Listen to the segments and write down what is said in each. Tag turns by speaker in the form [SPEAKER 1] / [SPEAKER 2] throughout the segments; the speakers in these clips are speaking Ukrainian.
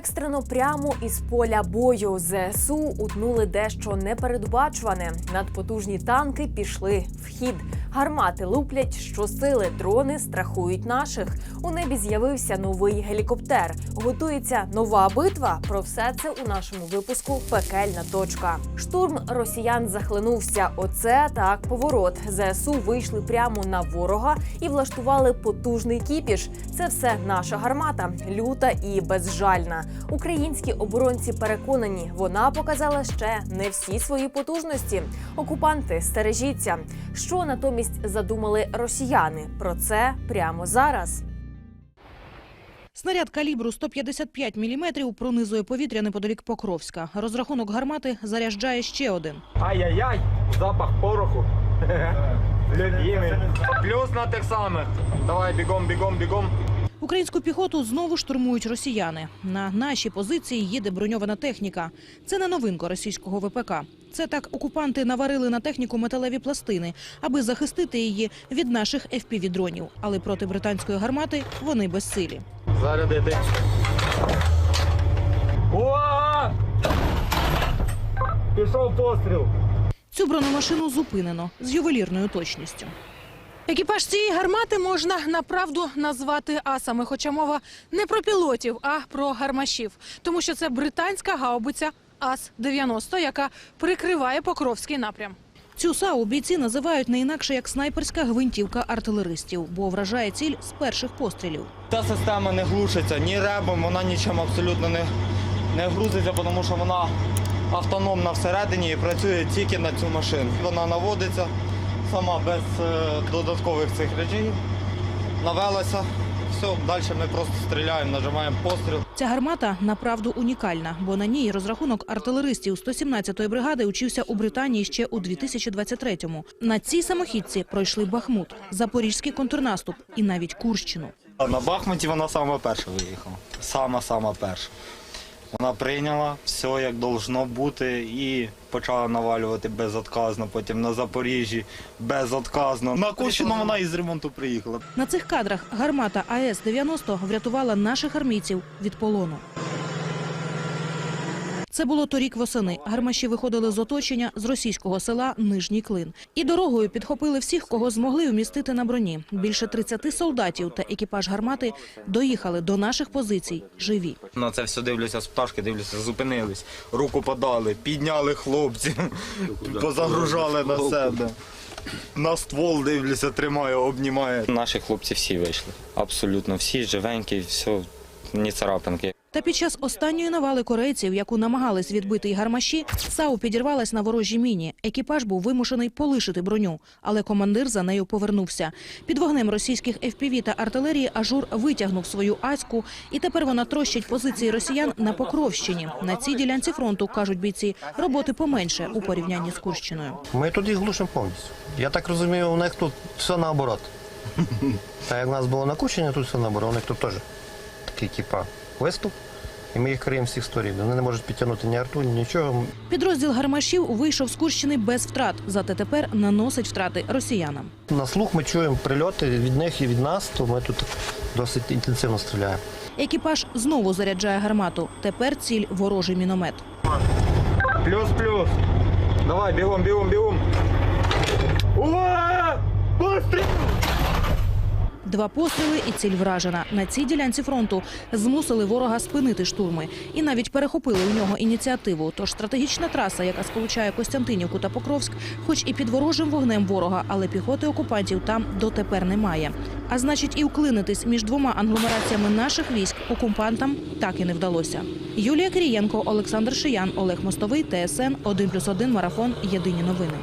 [SPEAKER 1] Екстрено прямо із поля бою ЗСУ утнули дещо непередбачуване. Надпотужні танки пішли в хід. Гармати луплять щосили, дрони страхують наших. У небі з'явився новий гелікоптер. Готується нова битва. Про все це у нашому випуску Пекельна точка. Штурм росіян захлинувся. Оце так поворот. ЗСУ вийшли прямо на ворога і влаштували потужний кіпіш. Це все наша гармата, люта і безжальна. Українські оборонці переконані, вона показала ще не всі свої потужності. Окупанти стережіться. Що натомість задумали росіяни? Про це прямо зараз.
[SPEAKER 2] Снаряд калібру 155 мм пронизує повітря неподалік Покровська. Розрахунок гармати заряджає ще один.
[SPEAKER 3] Ай-яй-яй, запах пороху. Любимий. Плюс на тих самих. Давай бігом, бігом, бігом.
[SPEAKER 2] Українську піхоту знову штурмують росіяни. На наші позиції їде броньована техніка. Це не новинка російського ВПК. Це так окупанти наварили на техніку металеві пластини, аби захистити її від наших FPV-дронів. Але проти британської гармати вони безсилі.
[SPEAKER 3] Зарядити. Пішов постріл.
[SPEAKER 2] Цю бронемашину зупинено з ювелірною точністю.
[SPEAKER 4] Екіпаж цієї гармати можна направду назвати асами, хоча мова не про пілотів, а про гармашів, тому що це британська гаубиця АС-90, яка прикриває Покровський напрям.
[SPEAKER 2] Цю САУ бійці називають не інакше як снайперська гвинтівка артилеристів, бо вражає ціль з перших пострілів.
[SPEAKER 3] Та система не глушиться ні ребом, вона нічим абсолютно не, не грузиться, тому що вона автономна всередині і працює тільки на цю машину. Вона наводиться сама без е, додаткових цих речей. Навелася. Все, далі ми просто стріляємо, нажимаємо постріл.
[SPEAKER 2] Ця гармата направду унікальна, бо на ній розрахунок артилеристів 117-ї бригади учився у Британії ще у 2023-му. На цій самохідці пройшли Бахмут, Запорізький контрнаступ і навіть Курщину.
[SPEAKER 3] На Бахмуті вона сама перша виїхала. Сама-сама перша. Вона прийняла все як должно бути і почала навалювати безотказно. Потім на Запоріжжі безотказно. На Курщину вона із ремонту приїхала.
[SPEAKER 2] На цих кадрах гармата АЕС-90 врятувала наших армійців від полону. Це було торік восени. Гармаші виходили з оточення з російського села Нижній Клин. І дорогою підхопили всіх, кого змогли вмістити на броні. Більше 30 солдатів та екіпаж гармати доїхали до наших позицій живі.
[SPEAKER 3] На це все дивлюся з пташки, дивлюся, зупинились, руку подали, підняли хлопців, позагружали на себе. На ствол дивлюся, тримає, обнімає.
[SPEAKER 5] Наші хлопці всі вийшли. Абсолютно всі живенькі, все, ні царапинки.
[SPEAKER 2] Та під час останньої навали корейців, яку намагались відбити й гармаші, САУ підірвалась на ворожій міні. Екіпаж був вимушений полишити броню, але командир за нею повернувся. Під вогнем російських ФПВ та артилерії Ажур витягнув свою аську, і тепер вона трощить позиції росіян на Покровщині. На цій ділянці фронту кажуть бійці, роботи поменше у порівнянні з Курщиною.
[SPEAKER 6] Ми тут їх глушимо повністю. Я так розумію, у них тут все наоборот. Так як в нас було на Кущині, тут все наоборот. У них тут теж такий типа виступ. І ми їх криємо всіх сторін. Вони не можуть підтягнути ні арту, ні нічого.
[SPEAKER 2] Підрозділ гармашів вийшов з Курщини без втрат, зате тепер наносить втрати росіянам.
[SPEAKER 6] На слух ми чуємо прильоти від них і від нас, то ми тут досить інтенсивно стріляємо.
[SPEAKER 2] Екіпаж знову заряджає гармату. Тепер ціль ворожий міномет.
[SPEAKER 3] Плюс-плюс. Давай, бігом, бігом, бігом. Уа! Постріл!
[SPEAKER 2] Два постріли і ціль вражена. На цій ділянці фронту змусили ворога спинити штурми і навіть перехопили у нього ініціативу. Тож стратегічна траса, яка сполучає Костянтинівку та Покровськ, хоч і під ворожим вогнем ворога, але піхоти окупантів там дотепер немає. А значить, і вклинитись між двома англомераціями наших військ окупантам так і не вдалося. Юлія Кирієнко, Олександр Шиян, Олег Мостовий, ТСН 1+,1 Марафон. Єдині новини.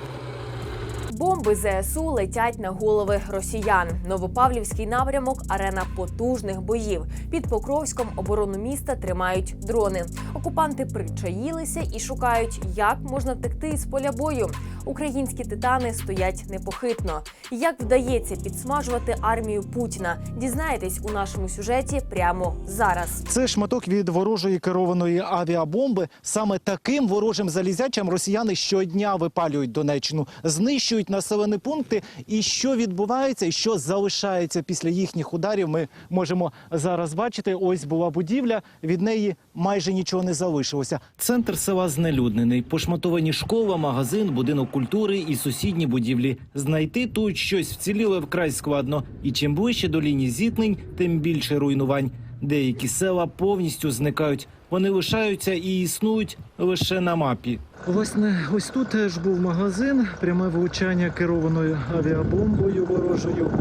[SPEAKER 1] Бомби ЗСУ летять на голови росіян. Новопавлівський напрямок арена потужних боїв. Під Покровськом оборону міста тримають дрони. Окупанти причаїлися і шукають, як можна втекти із поля бою. Українські титани стоять непохитно. Як вдається підсмажувати армію Путіна? Дізнаєтесь у нашому сюжеті прямо зараз.
[SPEAKER 7] Це шматок від ворожої керованої авіабомби. Саме таким ворожим залізячам росіяни щодня випалюють Донеччину, знищують населення. Населені пункти. І що відбувається, і що залишається після їхніх ударів, ми можемо зараз бачити. Ось була будівля, від неї майже нічого не залишилося. Центр села знелюднений, пошматовані школа, магазин, будинок культури і сусідні будівлі. Знайти тут щось вціліле вкрай складно. І чим ближче до лінії зіткнень, тим більше руйнувань. Деякі села повністю зникають. Вони лишаються і існують лише на мапі. Власне, ось тут теж був магазин, пряме влучання керованою авіабомбою ворожою,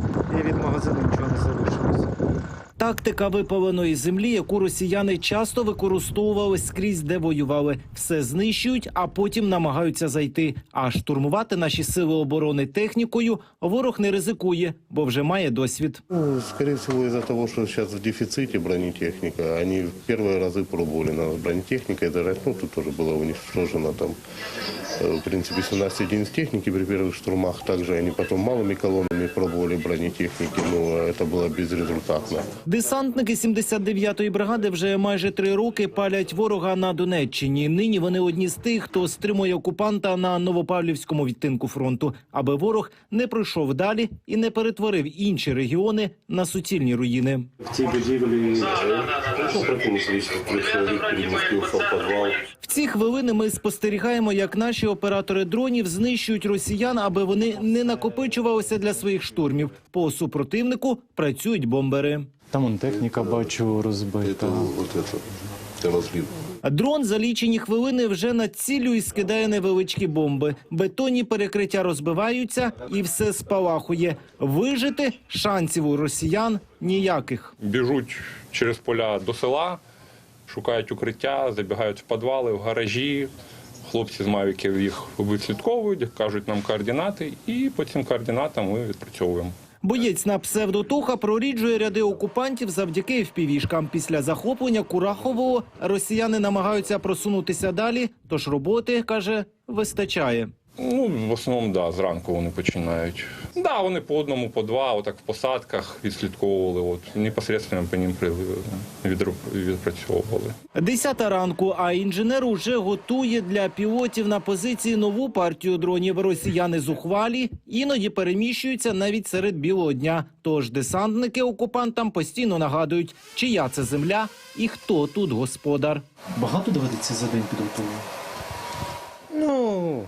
[SPEAKER 7] і від магазину нічого не залишилося Тактика випаленої землі, яку росіяни часто використовували скрізь, де воювали. Все знищують, а потім намагаються зайти. А штурмувати наші сили оборони технікою ворог не ризикує, бо вже має досвід.
[SPEAKER 8] Ну, скорее всего, из-за того, что сейчас в дефиците бронетехника, они в первые разы пробовали на бронетехникой драть, ну, тут тоже было уничтожено там, э, в принципе, 17 единиц техники при первых штурмах, также они потом малыми колоннами пробовали бронетехники, но это было безрезультатно.
[SPEAKER 7] Десантники 79-ї бригади вже майже три роки палять ворога на Донеччині. Нині вони одні з тих, хто стримує окупанта на Новопавлівському відтинку фронту, аби ворог не пройшов далі і не перетворив інші регіони на суцільні руїни.
[SPEAKER 8] В цій будівлі ну, в підвал.
[SPEAKER 7] В ці хвилини ми спостерігаємо, як наші оператори дронів знищують росіян, аби вони не накопичувалися для своїх штурмів. По супротивнику працюють бомбери. Там он техніка бачу розбита.
[SPEAKER 8] вот это.
[SPEAKER 7] Дрон за лічені хвилини вже над ціллю і скидає невеличкі бомби. Бетонні перекриття розбиваються і все спалахує. Вижити шансів у росіян ніяких.
[SPEAKER 9] біжуть через поля до села, шукають укриття, забігають в підвали, в гаражі. Хлопці з мавіків їх вислідковують, кажуть нам координати, і по цим координатам ми відпрацьовуємо.
[SPEAKER 7] Боєць на псевдотуха проріджує ряди окупантів завдяки впівішкам. Після захоплення Курахового росіяни намагаються просунутися далі. Тож роботи каже вистачає.
[SPEAKER 9] Ну, в основному, да, зранку вони починають. Да, вони по одному, по два, отак в посадках відслідковували, от непосередньо по ним відпрацьовували.
[SPEAKER 7] Десята ранку, а інженер уже готує для пілотів на позиції нову партію дронів. Росіяни зухвалі іноді переміщуються навіть серед білого дня. Тож десантники окупантам постійно нагадують, чия це земля і хто тут господар. Багато доведеться за день підготовлено?
[SPEAKER 5] Ну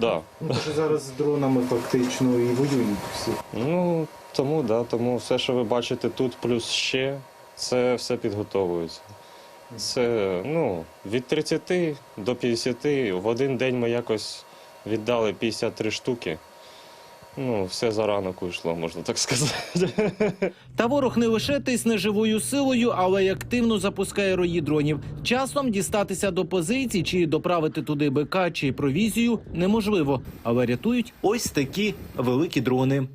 [SPEAKER 5] да.
[SPEAKER 7] Ну, що зараз з дронами фактично і воюють всі.
[SPEAKER 5] Ну тому да, тому все, що ви бачите тут, плюс ще, це все підготовується. Це ну, від 30 до 50. В один день ми якось віддали 53 штуки. Ну, все за ранок вийшло, можна так сказати.
[SPEAKER 7] Та ворог не лише тисне живою силою, але й активно запускає рої дронів. Часом дістатися до позицій чи доправити туди БК чи провізію неможливо, але рятують ось такі великі дрони.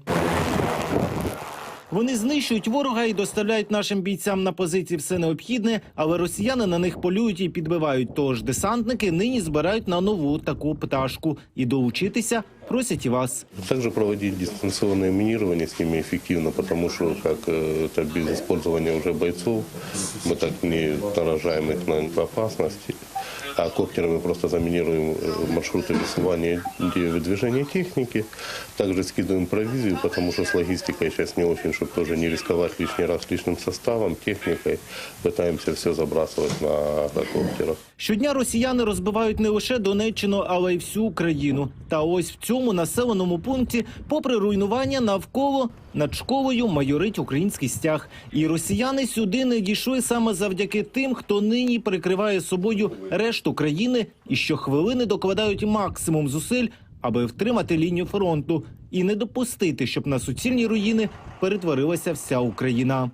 [SPEAKER 7] Вони знищують ворога і доставляють нашим бійцям на позиції все необхідне, але росіяни на них полюють і підбивають. Тож десантники нині збирають на нову таку пташку і долучитися просять і вас.
[SPEAKER 8] Также проводить дистанционное минирование с ними эффективно, потому что как э, это без использования уже бойцов, мы так не наражаем их на опасности, а коптерами просто заминируем э, маршруты высылания и выдвижения техники, также скидываем провизию, потому что с логистикой сейчас не очень, чтобы тоже не рисковать лишний раз личным составом, техникой, пытаемся все забрасывать на коптерах.
[SPEAKER 7] Щодня росіяни розбивають не лише Донеччину, але й всю Україну. Та ось в цьому населеному пункті, попри руйнування навколо над школою майорить український стяг. І росіяни сюди не дійшли саме завдяки тим, хто нині прикриває собою решту країни і щохвилини докладають максимум зусиль, аби втримати лінію фронту і не допустити, щоб на суцільні руїни перетворилася вся Україна.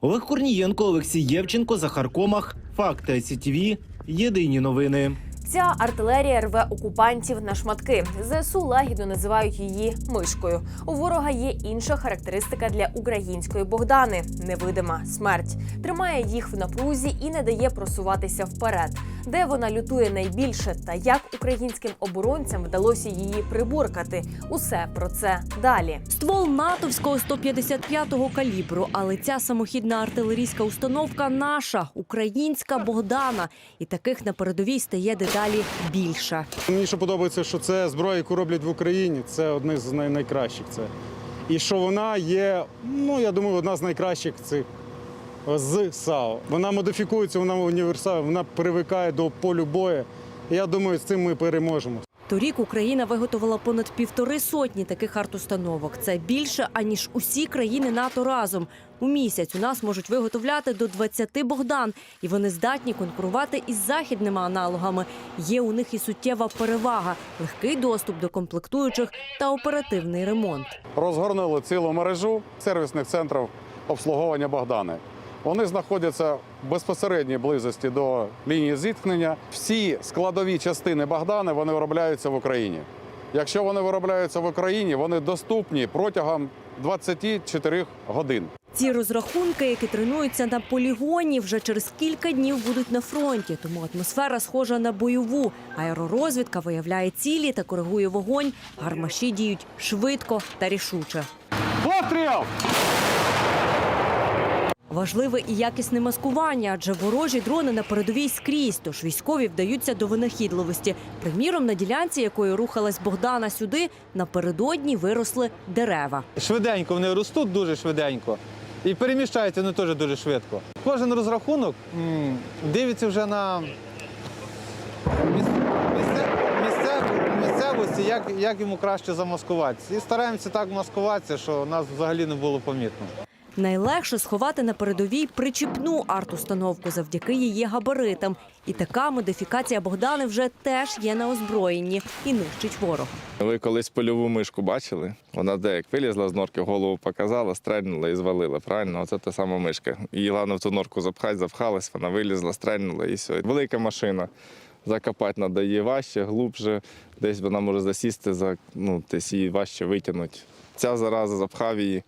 [SPEAKER 7] Олег Корнієнко, Олексій Євченко, Захар Комах. Факти СІТВ. Єдині новини.
[SPEAKER 1] Ця артилерія рве окупантів на шматки. ЗСУ лагідно називають її мишкою. У ворога є інша характеристика для української Богдани невидима смерть. Тримає їх в напрузі і не дає просуватися вперед. Де вона лютує найбільше та як українським оборонцям вдалося її приборкати? Усе про це далі.
[SPEAKER 10] Ствол натовського 155-го калібру, але ця самохідна артилерійська установка наша, українська Богдана. І таких на передовій стає дедалі дедалі більша.
[SPEAKER 11] Мені що подобається, що це зброя, яку роблять в Україні. Це одне з найкращих. Це. І що вона є, ну я думаю, одна з найкращих цих з САО. Вона модифікується, вона універсальна, вона привикає до полю бою. Я думаю, з цим ми переможемо.
[SPEAKER 10] Торік Україна виготовила понад півтори сотні таких арт-установок. Це більше аніж усі країни НАТО разом. У місяць у нас можуть виготовляти до 20 Богдан, і вони здатні конкурувати із західними аналогами. Є у них і суттєва перевага, легкий доступ до комплектуючих та оперативний ремонт.
[SPEAKER 12] розгорнули цілу мережу сервісних центрів обслуговування Богдани. Вони знаходяться в безпосередній близості до лінії зіткнення. Всі складові частини Богдани вони виробляються в Україні. Якщо вони виробляються в Україні, вони доступні протягом 24 годин.
[SPEAKER 10] Ці розрахунки, які тренуються на полігоні, вже через кілька днів будуть на фронті. Тому атмосфера схожа на бойову. Аеророзвідка виявляє цілі та коригує вогонь. Гармаші діють швидко та рішуче.
[SPEAKER 11] Постріл!
[SPEAKER 10] Важливе і якісне маскування, адже ворожі дрони на передовій скрізь, тож військові вдаються до винахідливості. Приміром, на ділянці, якою рухалась Богдана сюди, напередодні виросли дерева.
[SPEAKER 13] Швиденько вони ростуть дуже швиденько і переміщаються вони теж дуже швидко. Кожен розрахунок дивиться вже на місце- місцевості, як, як йому краще замаскуватися. І стараємося так маскуватися, що нас взагалі не було помітно.
[SPEAKER 10] Найлегше сховати на передовій причіпну арт-установку завдяки її габаритам. І така модифікація Богдани вже теж є на озброєнні і нищить ворога.
[SPEAKER 14] Ви колись польову мишку бачили? Вона де як вилізла з норки, голову показала, стрельнула і звалила. Правильно, оце та сама мишка. Її головне в ту норку запхати, запхалась, вона вилізла, стрельнула і все. Велика машина. Закопати її важче, глубже. Десь вона може засісти, за, ну, десь її важче витягнути. Ця зараза запхав її.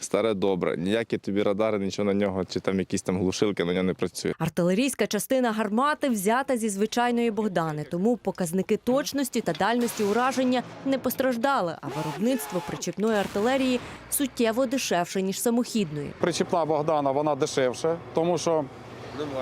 [SPEAKER 14] Старе добре. Ніякі тобі радари, нічого на нього, чи там якісь там глушилки на нього не працює.
[SPEAKER 10] Артилерійська частина гармати взята зі звичайної Богдани, тому показники точності та дальності ураження не постраждали. А виробництво причіпної артилерії суттєво дешевше ніж самохідної.
[SPEAKER 12] Причіпна Богдана вона дешевша, тому що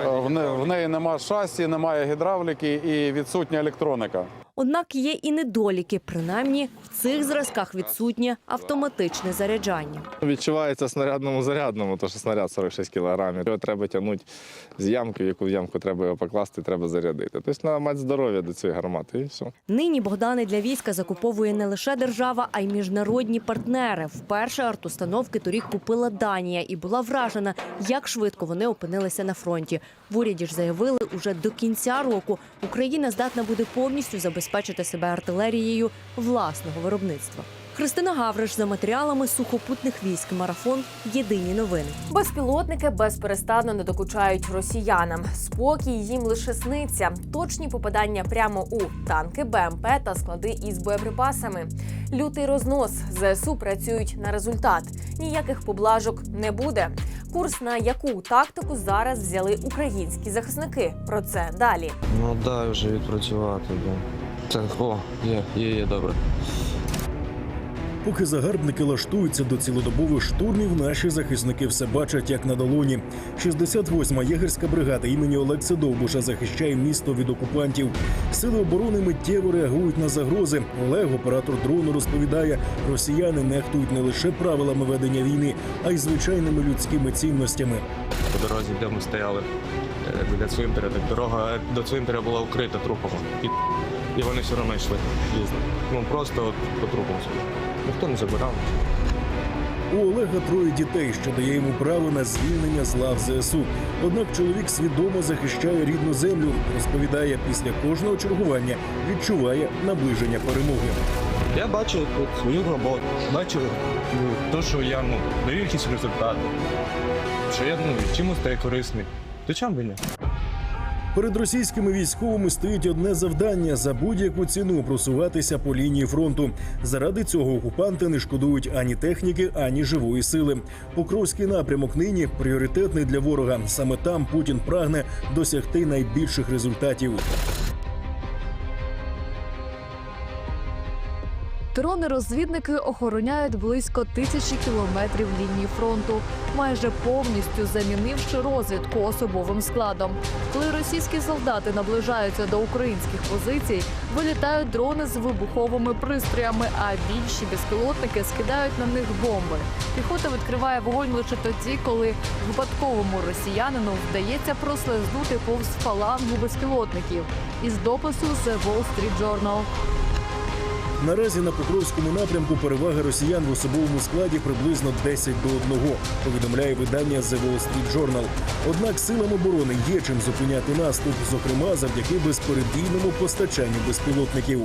[SPEAKER 12] е, не- в неї немає шасі, немає гідравліки і відсутня електроніка.
[SPEAKER 10] Однак є і недоліки, принаймні в цих зразках відсутнє автоматичне заряджання.
[SPEAKER 14] Відчувається снарядному зарядному, то що снаряд 46 кілограмів. Його треба тягнути з ямки, в яку ямку треба його покласти, треба зарядити. Тобто треба мати здоров'я до цієї гармати і все.
[SPEAKER 10] Нині Богдани для війська закуповує не лише держава, а й міжнародні партнери. Вперше артустановки торік купила Данія і була вражена, як швидко вони опинилися на фронті. В уряді ж заявили, уже до кінця року Україна здатна буде повністю забезпечити себе артилерією власного виробництва. Христина Гавриш за матеріалами сухопутних військ. Марафон. Єдині новини.
[SPEAKER 1] Безпілотники безперестанно не докучають росіянам. Спокій їм лише сниться. Точні попадання прямо у танки, БМП та склади із боєприпасами. Лютий рознос ЗСУ працюють на результат. Ніяких поблажок не буде. Курс на яку тактику зараз взяли українські захисники. Про це далі.
[SPEAKER 13] Ну дай вже відпрацювати. Да. Це о, є, є, є, добре.
[SPEAKER 15] Поки загарбники лаштуються до цілодобових штурмів, наші захисники все бачать як на долоні. 68-ма єгерська бригада імені Олекса Довбуша захищає місто від окупантів. Сили оборони миттєво реагують на загрози. Олег, оператор дрону, розповідає, росіяни нехтують не лише правилами ведення війни, а й звичайними людськими цінностями.
[SPEAKER 13] По дорозі, де ми стояли е, біля цвинтаря, так дорога до цвинтаря була вкрита трупами. І, і вони все одно йшли лізли. Ну просто от по трупам собі. Ніхто не забирав.
[SPEAKER 15] У Олега троє дітей, що дає йому право на звільнення з лав ЗСУ. Однак чоловік свідомо захищає рідну землю. Розповідає, після кожного чергування відчуває наближення перемоги.
[SPEAKER 13] Я бачу от, свою роботу, бачу ну, те, що я ну, даю якісь результати, що я ну, чимось стаю корисний. То чому би ні?
[SPEAKER 15] Перед російськими військовими стоїть одне завдання за будь-яку ціну просуватися по лінії фронту. Заради цього окупанти не шкодують ані техніки, ані живої сили. Покровський напрямок нині пріоритетний для ворога. Саме там Путін прагне досягти найбільших результатів.
[SPEAKER 16] Дрони-розвідники охороняють близько тисячі кілометрів лінії фронту, майже повністю замінивши розвідку особовим складом. Коли російські солдати наближаються до українських позицій, вилітають дрони з вибуховими пристроями, а більші безпілотники скидають на них бомби. Піхота відкриває вогонь лише тоді, коли випадковому росіянину вдається прослизнути повз фалангу безпілотників. Із допису The Wall Street Journal.
[SPEAKER 15] Наразі на Покровському напрямку перевага росіян в особовому складі приблизно 10 до 1, повідомляє видання The Wall Street Journal. Однак силам оборони є чим зупиняти наступ, зокрема завдяки безперебійному постачанню безпілотників.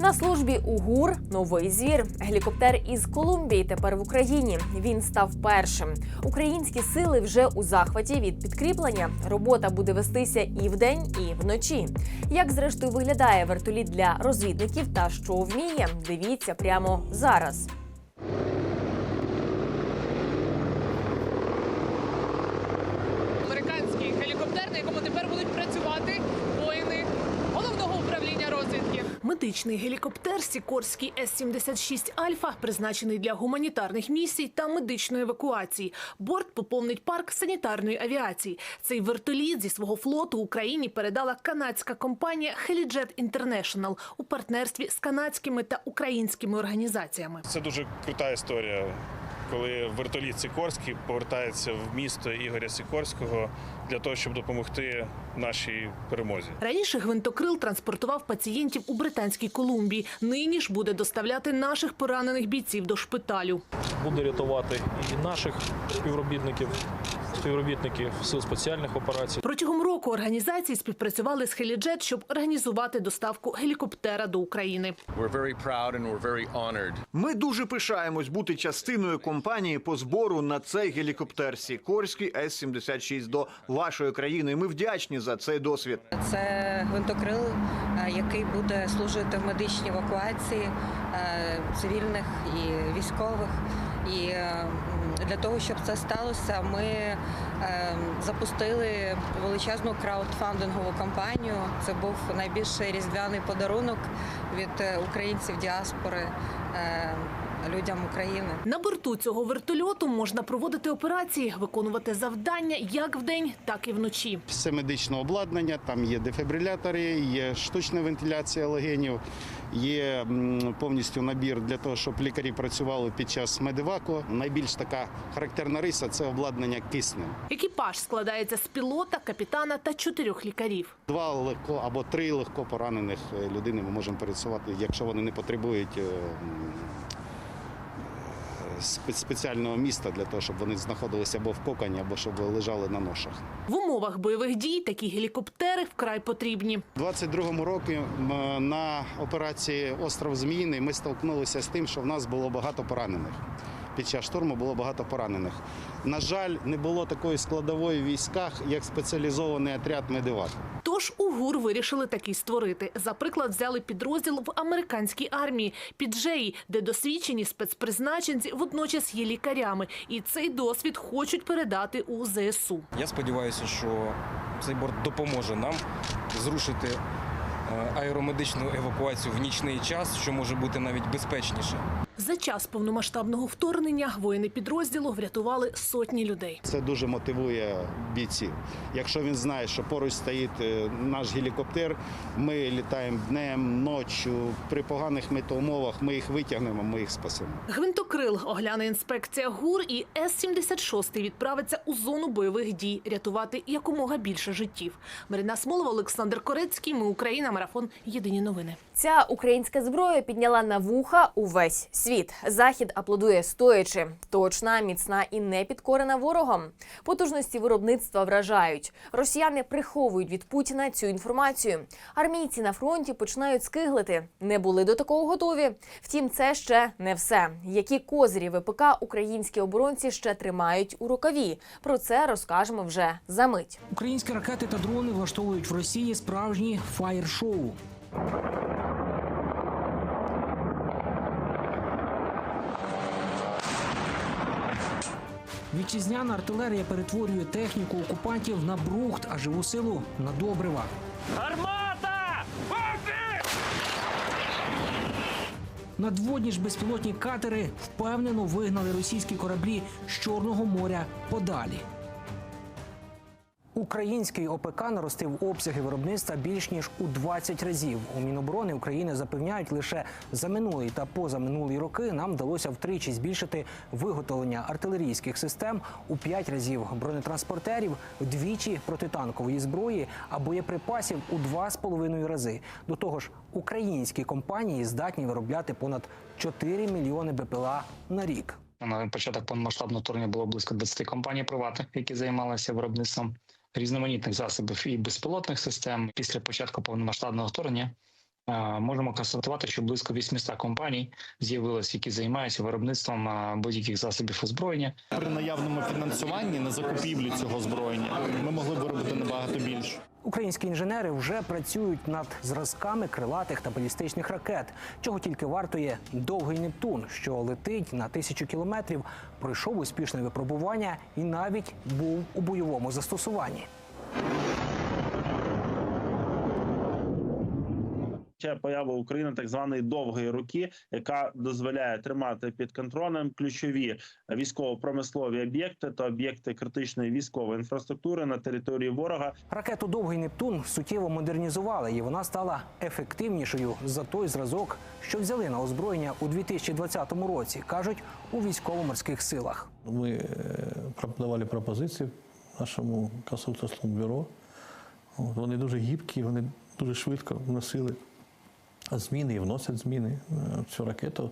[SPEAKER 1] На службі у ГУР новий звір. Гелікоптер із Колумбії тепер в Україні. Він став першим. Українські сили вже у захваті від підкріплення. Робота буде вестися і вдень, і вночі. Як зрештою виглядає вертоліт для розвідників та що вміє, дивіться прямо зараз.
[SPEAKER 4] Американський гелікоптер, на якому тепер будуть працювати воїни головного управління Медичний гелікоптер Сікорський С-76 Альфа призначений для гуманітарних місій та медичної евакуації. Борт поповнить парк санітарної авіації. Цей вертоліт зі свого флоту Україні передала канадська компанія Helijet International у партнерстві з канадськими та українськими організаціями.
[SPEAKER 17] Це дуже крута історія, коли вертоліт Сікорський повертається в місто Ігоря Сікорського для того, щоб допомогти нашій перемозі.
[SPEAKER 4] Раніше гвинтокрил транспортував пацієнтів у Британській Колумбії. Нині ж буде доставляти наших поранених бійців до шпиталю.
[SPEAKER 18] буде рятувати і наших співробітників, співробітників сил спеціальних операцій.
[SPEAKER 4] Протягом року організації співпрацювали з Helijet, щоб організувати доставку гелікоптера до України.
[SPEAKER 19] Ми дуже пишаємось бути частиною компанії по збору на цей гелікоптер Сікорський С-76 до вашої країни. Ми вдячні за цей досвід.
[SPEAKER 20] Це гвинтокрил, е, який буде служити в медичній евакуації е, цивільних і військових. І е, для того, щоб це сталося, ми е, запустили величезну краудфандингову кампанію. Це був найбільший різдвяний подарунок від е, українців діаспори е, людям України.
[SPEAKER 4] На борту цього вертольоту можна проводити операції, виконувати завдання як вдень, так і вночі.
[SPEAKER 11] Все медичне обладнання, там є дефібрилятори, є штучна вентиляція легенів, є повністю набір для того, щоб лікарі працювали під час медиваку. Найбільш така характерна риса це обладнання киснем.
[SPEAKER 4] Екіпаж складається з пілота, капітана та чотирьох лікарів.
[SPEAKER 11] Два легко або три легко поранених е, людини ми можемо пересувати, якщо вони не потребують е, спеціального міста для того, щоб вони знаходилися або в кокані, або щоб лежали на ношах.
[SPEAKER 4] В умовах бойових дій такі гелікоптери вкрай потрібні.
[SPEAKER 11] У 22-му році на операції Остров Зміїний ми столкнулися з тим, що в нас було багато поранених. Під час штурму було багато поранених. На жаль, не було такої складової в військах, як спеціалізований отряд медивак.
[SPEAKER 4] Тож у ГУР вирішили такий створити. За приклад взяли підрозділ в американській армії піджеї, де досвідчені спецпризначенці водночас є лікарями, і цей досвід хочуть передати у ЗСУ.
[SPEAKER 21] Я сподіваюся, що цей борт допоможе нам зрушити е, аеромедичну евакуацію в нічний час, що може бути навіть безпечніше.
[SPEAKER 4] За час повномасштабного вторгнення воїни підрозділу врятували сотні людей.
[SPEAKER 11] Це дуже мотивує бійців. Якщо він знає, що поруч стоїть е, наш гелікоптер, ми літаємо днем, ночі, при поганих метеоумовах ми їх витягнемо, ми їх спасемо.
[SPEAKER 4] Гвинтокрил огляне інспекція ГУР і С-76 відправиться у зону бойових дій рятувати якомога більше життів. Марина Смолова, Олександр Корецький. Ми Україна. Марафон. Єдині новини.
[SPEAKER 1] Ця українська зброя підняла на вуха увесь світ. Захід аплодує стоячи. Точна, міцна і не підкорена ворогом. Потужності виробництва вражають. Росіяни приховують від Путіна цю інформацію. Армійці на фронті починають скиглити. Не були до такого готові. Втім, це ще не все. Які козирі ВПК українські оборонці ще тримають у рукаві? Про це розкажемо вже за мить.
[SPEAKER 22] Українські ракети та дрони влаштовують в Росії справжні фаєр-шоу. Вітчизняна артилерія перетворює техніку окупантів на брухт, а живу силу на добрива. Надводні ж безпілотні катери впевнено вигнали російські кораблі з Чорного моря подалі. Український ОПК наростив обсяги виробництва більш ніж у 20 разів. У Міноборони України запевняють, лише за минулий та позаминулі роки нам вдалося втричі збільшити виготовлення артилерійських систем у 5 разів, бронетранспортерів вдвічі протитанкової зброї, а боєприпасів у 2,5 рази. До того ж, українські компанії здатні виробляти понад 4 мільйони БПЛА на рік.
[SPEAKER 23] На початок повномасштабного вторгнення було близько 20 компаній приватних, які займалися виробництвом різноманітних засобів і безпілотних систем. Після початку повномасштабного вторгнення можемо констатувати, що близько 800 компаній з'явилось, які займаються виробництвом будь-яких засобів озброєння.
[SPEAKER 7] При наявному фінансуванні на закупівлю цього озброєння ми могли виробити набагато більше.
[SPEAKER 22] Українські інженери вже працюють над зразками крилатих та балістичних ракет, чого тільки вартує довгий Нептун, що летить на тисячу кілометрів, пройшов успішне випробування і навіть був у бойовому застосуванні.
[SPEAKER 24] Ще поява України так званої довгої руки, яка дозволяє тримати під контролем ключові військово-промислові об'єкти та об'єкти критичної військової інфраструктури на території ворога.
[SPEAKER 22] Ракету Довгий Нептун суттєво модернізували, і вона стала ефективнішою за той зразок, що взяли на озброєння у 2020 році, кажуть у військово-морських силах.
[SPEAKER 25] Мы э, пропонували пропозиції нашому консультаційному бюро. Вони дуже гібкі, вони дуже швидко вносили зміни і вносять зміни е, цю ракету,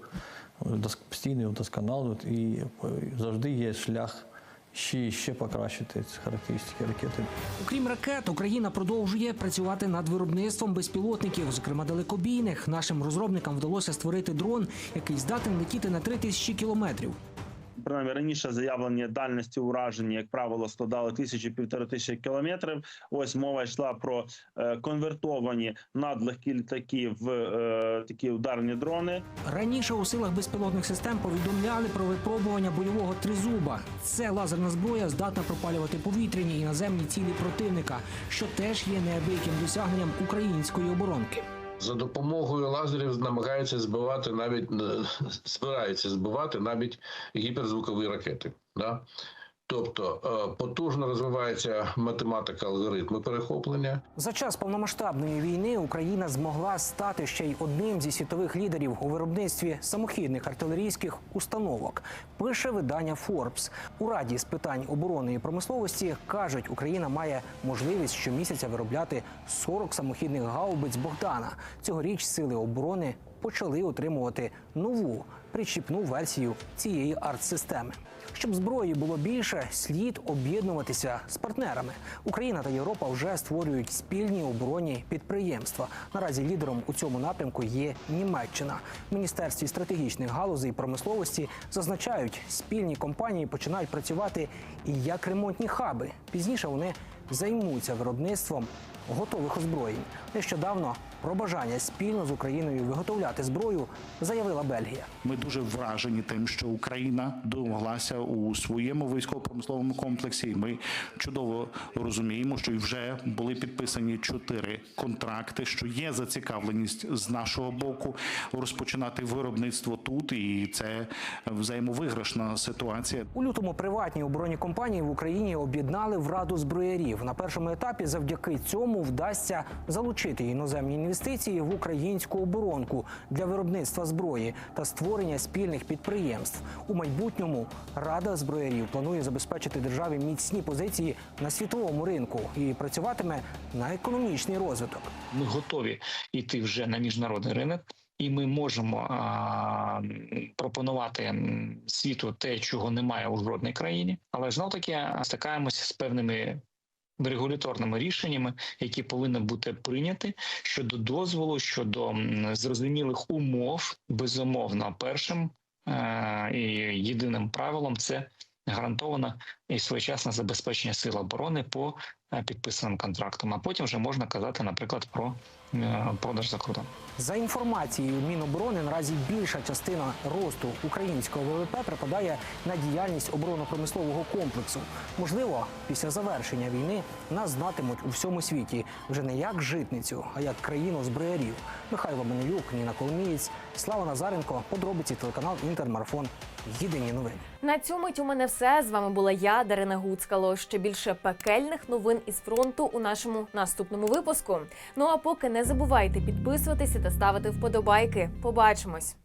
[SPEAKER 25] постійно вдосконалюють, і е, завжди є шлях ще, ще покращити ці характеристики ракети.
[SPEAKER 22] Окрім ракет, Україна продовжує працювати над виробництвом безпілотників, зокрема далекобійних. Нашим розробникам вдалося створити дрон, який здатен летіти на 3000 кілометрів.
[SPEAKER 24] Принаймні раніше заявлені дальності ураження, як правило, складали тисячі півтори тисячі кілометрів. Ось мова йшла про е, конвертовані надлегкі літаки в е, такі ударні дрони.
[SPEAKER 22] Раніше у силах безпілотних систем повідомляли про випробування бойового тризуба. Це лазерна зброя здатна пропалювати повітряні і наземні цілі противника, що теж є неабияким досягненням української оборонки.
[SPEAKER 26] За допомогою лазерів намагаються збивати навіть е, збираються збивати навіть гіперзвукові ракети. Да? Тобто е, потужно розвивається математика алгоритми перехоплення.
[SPEAKER 22] За час повномасштабної війни Україна змогла стати ще й одним зі світових лідерів у виробництві самохідних артилерійських установок. Пише видання Forbes. У раді з питань оборони і промисловості кажуть, Україна має можливість щомісяця виробляти 40 самохідних гаубиць Богдана. Цьогоріч сили оборони почали отримувати нову причіпну версію цієї артсистеми. Щоб зброї було більше, слід об'єднуватися з партнерами. Україна та Європа вже створюють спільні оборонні підприємства. Наразі лідером у цьому напрямку є Німеччина. В міністерстві стратегічних галузей промисловості зазначають, спільні компанії починають працювати і як ремонтні хаби. Пізніше вони займуться виробництвом готових озброєнь. Нещодавно про бажання спільно з Україною виготовляти зброю заявила Бельгія.
[SPEAKER 27] Ми дуже вражені тим, що Україна домоглася у своєму військово-промисловому комплексі. І Ми чудово розуміємо, що вже були підписані чотири контракти, що є зацікавленість з нашого боку розпочинати виробництво тут, і це взаємовиграшна ситуація.
[SPEAKER 22] У лютому приватні оборонні компанії в Україні об'єднали в раду зброярів. На першому етапі завдяки цьому вдасться залучити іноземні інвестиції в українську оборонку для виробництва зброї та створення спільних підприємств. У майбутньому рада зброярів планує забезпечити державі міцні позиції на світовому ринку і працюватиме на економічний розвиток.
[SPEAKER 23] Ми готові йти вже на міжнародний ринок. І ми можемо а, пропонувати світу те, чого немає у жодній країні, але знов таки стикаємося з певними регуляторними рішеннями, які повинні бути прийняті щодо дозволу, щодо зрозумілих умов. Безумовно, першим е- і єдиним правилом це гарантована і своєчасне забезпечення сил оборони по е, підписаним контрактам. А потім вже можна казати, наприклад, про е, продаж за кордон.
[SPEAKER 22] За інформацією Міноборони, наразі більша частина росту українського ВВП припадає на діяльність оборонно-промислового комплексу. Можливо, після завершення війни нас знатимуть у всьому світі вже не як житницю, а як країну зброярів. Михайло Менелюк, Ніна Коломієць, Слава Назаренко, подробиці телеканал Інтермарафон. Єдині новини.
[SPEAKER 1] На цю мить у мене все. З вами була Дарина Гуцкало. Ще більше пекельних новин із фронту у нашому наступному випуску. Ну а поки не забувайте підписуватися та ставити вподобайки. Побачимось.